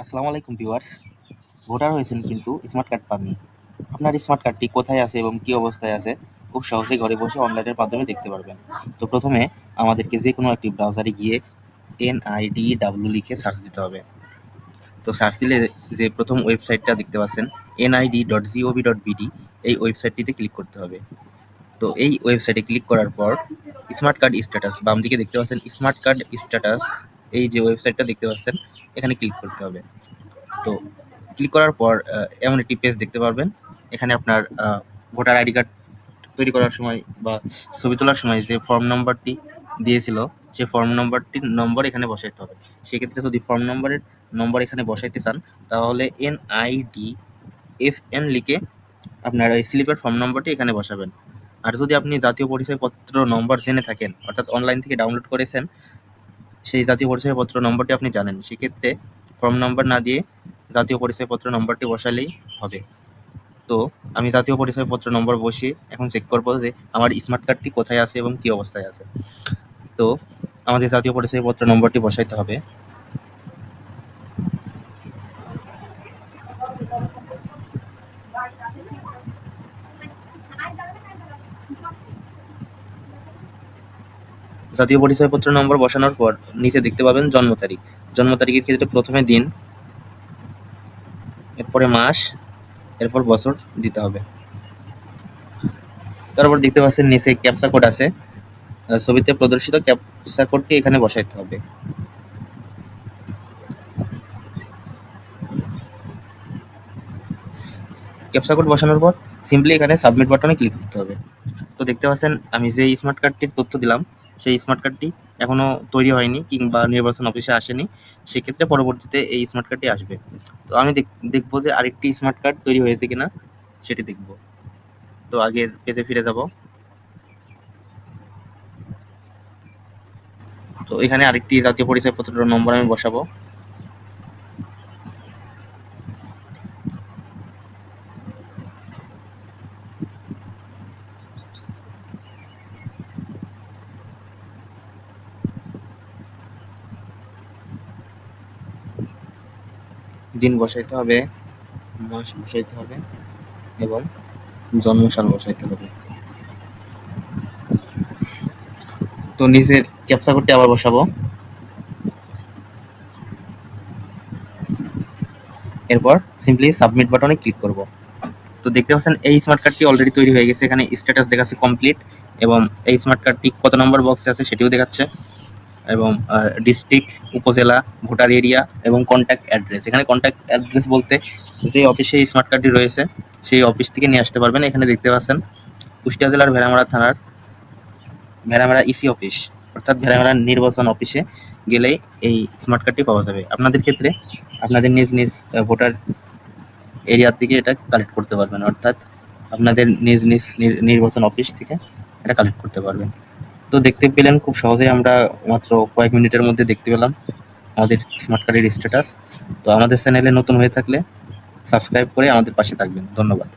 আসসালামু আলাইকুম viewers. Voter হয়েছেন কিন্তু স্মার্ট কার্ড পাননি। আপনার স্মার্ট কার্ডটি কোথায় আছে এবং কী অবস্থায় আছে, খুব সহজেই ঘরে বসে অনলাইনের মাধ্যমে দেখতে পারবেন। তো প্রথমে আমাদেরকে যে কোনো একটি ব্রাউজারে গিয়ে এনআইডি ডাব্লু লিখে সার্চ দিতে হবে। তো সার্চ দিলে যে প্রথম ওয়েবসাইটটা দেখতে পাচ্ছেন NID dot gov dot BD এই ওয়েবসাইটটিতে ক্লিক করতে হবে। তো এই ওয়েবসাইটে ক্লিক করার পর স্মার্ট কার্ড স্ট্যাটাস বাম দিকে দেখতে পাচ্ছেন, স্মার্ট কার্ড স্ট্যাটাস এই যে ওয়েবসাইটটা দেখতে পাচ্ছেন, এখানে ক্লিক করতে হবে। তো ক্লিক করার পর এমন একটি পেজ দেখতে পারবেন। এখানে আপনার ভোটার আইডি কার্ড তৈরি করার সময় বা ছবি তোলার সময় যে ফর্ম নম্বরটি দিয়েছিল সেই ফর্ম নম্বরটির নম্বর এখানে বসাইতে হবে। সেক্ষেত্রে যদি ফর্ম নম্বরের নম্বর এখানে বসাইতে চান, তাহলে N I D F N লিখে আপনার এই স্লিপের ফর্ম নম্বরটি এখানে বসাবেন। আর যদি আপনি জাতীয় পরিচয়পত্র নম্বর জেনে থাকেন, অর্থাৎ অনলাইন থেকে ডাউনলোড করেছেন সেই জাতীয় পরিচয়পত্র নম্বরটি আপনি জানেন। সেক্ষেত্রে ফর্ম নম্বর না দিয়ে জাতীয় পরিচয়পত্র নম্বরটি বসালেই হবে। তো আমি জাতীয় পরিচয়পত্র নম্বর বসিয়ে এখন চেক করব যে আমার স্মার্ট কার্ডটি কোথায় আছে এবং কী অবস্থায় আছে। তো আমাদের জাতীয় পরিচয়পত্র নম্বরটি বসাইতে হবে। জাতীয় পরিচয়পত্র নম্বর বসানোর পর নিচে দেখতে পাবেন জন্ম তারিখ। জন্ম তারিখের ক্ষেত্রে প্রথমে দিন, এরপরে মাস, এরপর বছর দিতে হবে। তারপর দেখতে পাচ্ছেন নিচে ক্যাপচা কোড আছে। ছবিতে প্রদর্শিত ক্যাপচা কোডটি এখানে বসাইতে হবে। ক্যাপচা কোড বসানোর পর সিম্পলি এখানে সাবমিট বাটনে ক্লিক করতে হবে। তো দেখতে পাচ্ছেন, আমি যে স্মার্ট কার্ডটির তথ্য দিলাম, সেই স্মার্ট কার্ডটি এখনও তৈরি হয়নি কিংবা নির্বাচন অফিসে আসেনি। সেক্ষেত্রে পরবর্তীতে এই স্মার্ট কার্ডটি আসবে। তো আমি দেখ- দেখব যে আরেকটি স্মার্ট কার্ড তৈরি হয়েছে কিনা, সেটি দেখব। তো আগের পেজে ফিরে যাব। তো এখানে আরেকটি জাতীয় পরিচয়পত্র নম্বর আমি বসাবো। দিন বসাইতে হবে, মাস বসাইতে হবে এবং জন্মসাল বসাইতে হবে। তো নিচের ক্যাপচা কোডটি আবার বসাবো। এরপর সিম্পলি সাবমিট বাটনে ক্লিক করব। তো দেখতে পাচ্ছেন, এই স্মার্ট কার্ডটি অলরেডি তৈরি হয়ে গেছে। এখানে স্ট্যাটাস দেখাচ্ছে কমপ্লিট এবং এই স্মার্ট কার্ডটি কত নম্বর বক্সে আছে সেটিও দেখাচ্ছে। এবং ডিস্ট্রিক্ট উপজেলা ভোটার এরিয়া এবং কন্ট্যাক্ট অ্যাড্রেস এখানে কন্ট্যাক্ট অ্যাড্রেস বলতে যে অফিসে এই স্মার্ট কার্ডটি রয়েছে, সেই অফিস থেকে নিয়ে আসতে পারবেন। এখানে দেখতে পাচ্ছেন কুষ্টিয়া জেলার ভেড়ামারা থানার ভেড়ামারা ইসি অফিস অর্থাৎ ভেড়ামারা নির্বাচন অফিসে গেলেই এই স্মার্ট কার্ডটি পাওয়া যাবে। আপনাদের ক্ষেত্রে আপনাদের নিজ নিজ ভোটার এরিয়ার থেকে এটা কালেক্ট করতে পারবেন। অর্থাৎ আপনাদের নিজ নিজ নির্বাচন অফিস থেকে এটা কালেক্ট করতে পারবেন। তো দেখতে পেলেন খুব সহজেই আমরা মাত্র কয়েক মিনিটের মধ্যে দেখতে পেলাম আমাদের স্মার্ট কার্ডের স্ট্যাটাস তো আমাদের চ্যানেলে নতুন হয়ে থাকলে সাবস্ক্রাইব করে আমাদের পাশে থাকবেন। ধন্যবাদ।